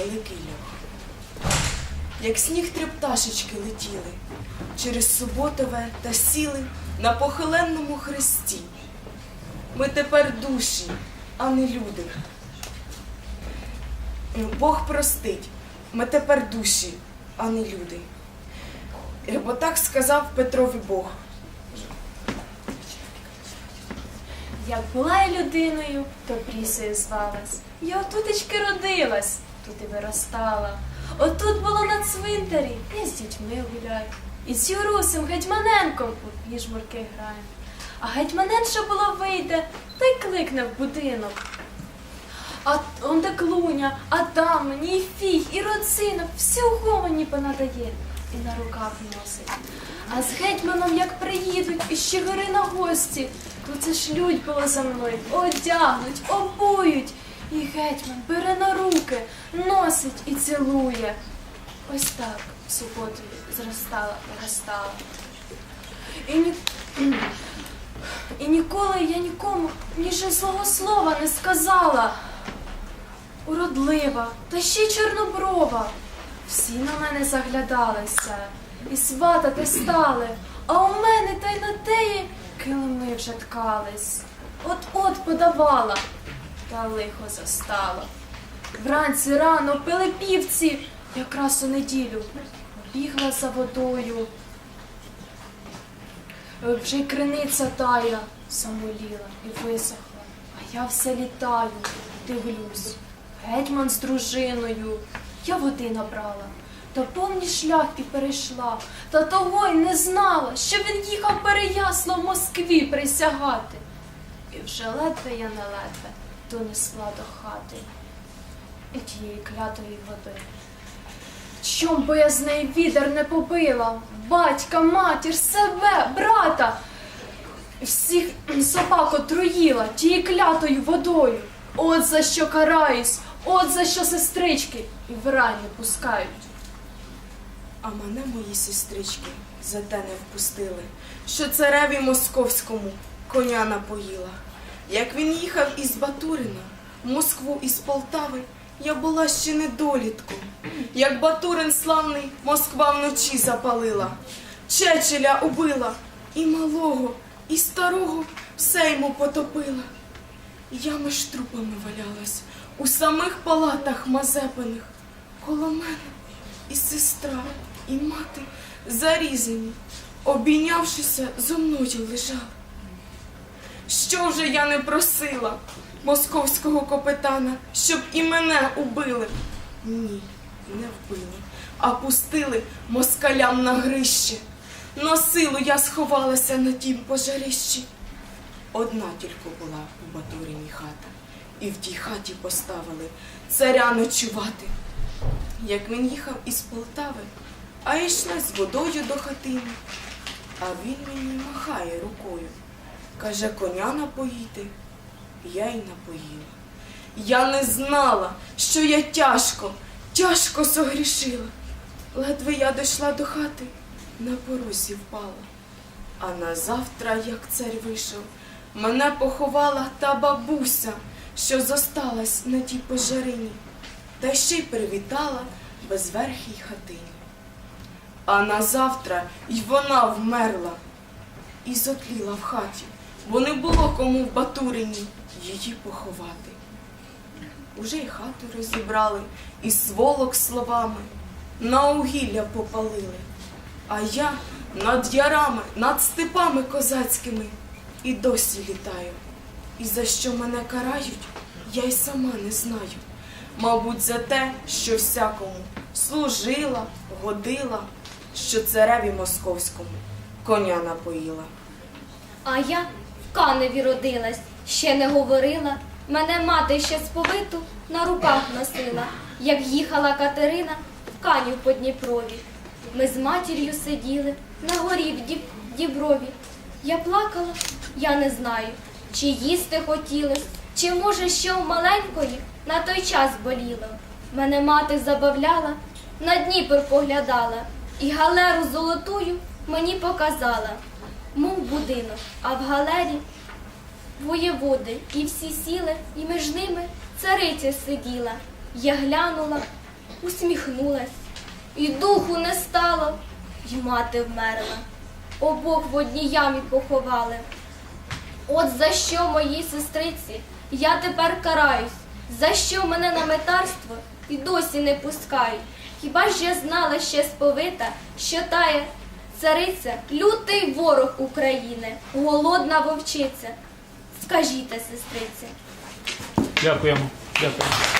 великий льох. Як сніг три пташечки летіли через суботове та сіли на похиленному хресті. Ми тепер душі, а не люди. Бог простить, ми тепер душі, а не люди. Бо так сказав Петрові Бог. Як була я людиною, то прісою звалась. Я отутечки родилась, тут виростала. Отут було на цвинтарі, я з дітьми гуляю. І з Юрусем Гетьманенком у піжмурки граємо. А гетьманенша було вийде, та й кликне в будинок. А он де клуня, а там мені і фіг, і роцинок, всього мені понадає і на руках носить. А з гетьманом як приїдуть і ще гори на гості, то це шлють було за мною, одягнуть, обують. І гетьман бере на руки, носить і цілує. Ось так в суботу зростала, виростала. І, ні... і ніколи я нікому ні же злого слова не сказала. Уродлива, та ще чорноброва. Всі на мене заглядалися і сватати стали, а у мене та й на теї килими вже ткались. От-от подавала, та лихо застала. Вранці рано пили півці, якраз у неділю. Бігла за водою. Вже й криниця тая самоліла і висохла, а я все літаю, дивлюсь. Гетьман з дружиною. Я води набрала, та повний шлях і перейшла, та того й не знала, що він їхав переясло в Москві присягати. І вже ледве я не ледве донесла до хати тієї клятої води. Чом бо я з неї відер не побила? Батька, матір, себе, брата. Всіх собак отруїла тією клятою водою. От за що караюсь, от за що сестрички і в рай не пускають. А мене мої сестрички за те не впустили, що цареві московському коня напоїла. Як він їхав із Батурина в Москву із Полтави, я була ще недолітком. Як Батурин славний Москва вночі запалила, Чечеля убила, і малого, і старого все йому потопила. Я між трупами валялась у самих палатах мазепиних. Коло мене і сестра, і мати зарізані, обійнявшися, зо мною лежали. Що вже я не просила московського капетана, щоб і мене убили? Ні, не вбили, а пустили москалям на грище. На силу я сховалася на тім пожарищі. Одна тільки була у Батурині хата, і в тій хаті поставили царя ночувати. Як він їхав із Полтави, а йшла з водою до хатини, а він мені махає рукою. Каже, коня напоїти. Я й напоїла. Я не знала, що я тяжко, тяжко согрішила. Ледве я дійшла до хати, на порозі впала. А назавтра, як цар вийшов, мене поховала та бабуся, що зосталась на тій пожарині, та ще й привітала безверхій хатині. А назавтра й вона вмерла і зотліла в хаті, бо не було кому в Батурині її поховати. Уже й хату розібрали, і сволок словами на угілля попалили. А я над ярами, над степами козацькими і досі літаю. І за що мене карають, я й сама не знаю. Мабуть, за те, що всякому служила, годила, що цареві московському коня напоїла. А я каневі родилась, ще не говорила. Мене мати ще сповиту на руках носила, як їхала Катерина в канів по Дніпрові. Ми з матір'ю сиділи на горі в Діб... Діброві. Я плакала, я не знаю, чи їсти хотілось, чи може що в маленької на той час боліло. Мене мати забавляла, на Дніпр поглядала, і галеру золотую мені показала, мов будинок, а в галері воєводи, і всі сіли, і між ними цариця сиділа. Я глянула, усміхнулась, і духу не стало, й мати вмерла. Обох в одній ямі поховали. От за що моїй сестриці я тепер караюсь, за що мене на метарство і досі не пускають. Хіба ж я знала ще сповита, що тає цариця, лютий ворог України, голодна вовчиця. Скажіть, сестриці. Дякуємо. Дякуємо.